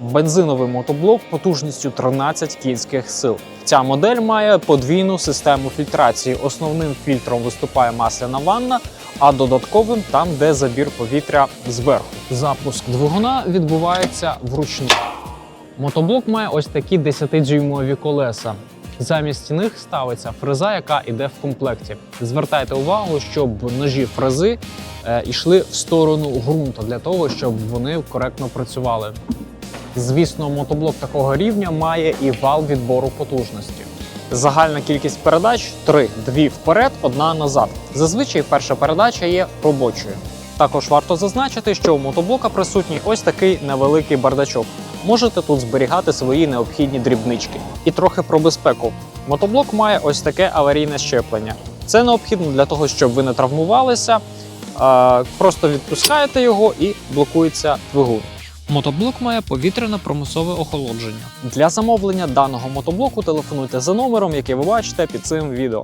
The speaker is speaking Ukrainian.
бензиновий мотоблок потужністю 13 кінських сил. Ця модель має подвійну систему фільтрації. Основним фільтром виступає масляна ванна, а додатковим там, де забір повітря зверху. Запуск двигуна відбувається вручну. Мотоблок має ось такі 10-дюймові колеса. Замість них ставиться фреза, яка йде в комплекті. Звертайте увагу, щоб ножі фрези е, йшли в сторону ґрунту для того, щоб вони коректно працювали. Звісно, мотоблок такого рівня має і вал відбору потужності. Загальна кількість передач три: дві вперед, одна назад. Зазвичай перша передача є робочою. Також варто зазначити, що у мотоблока присутній ось такий невеликий бардачок. Можете тут зберігати свої необхідні дрібнички. І трохи про безпеку. Мотоблок має ось таке аварійне щеплення. Це необхідно для того, щоб ви не травмувалися. Просто відпускаєте його і блокується двигун. Мотоблок має повітряне промислове охолодження. Для замовлення даного мотоблоку телефонуйте за номером, який ви бачите під цим відео.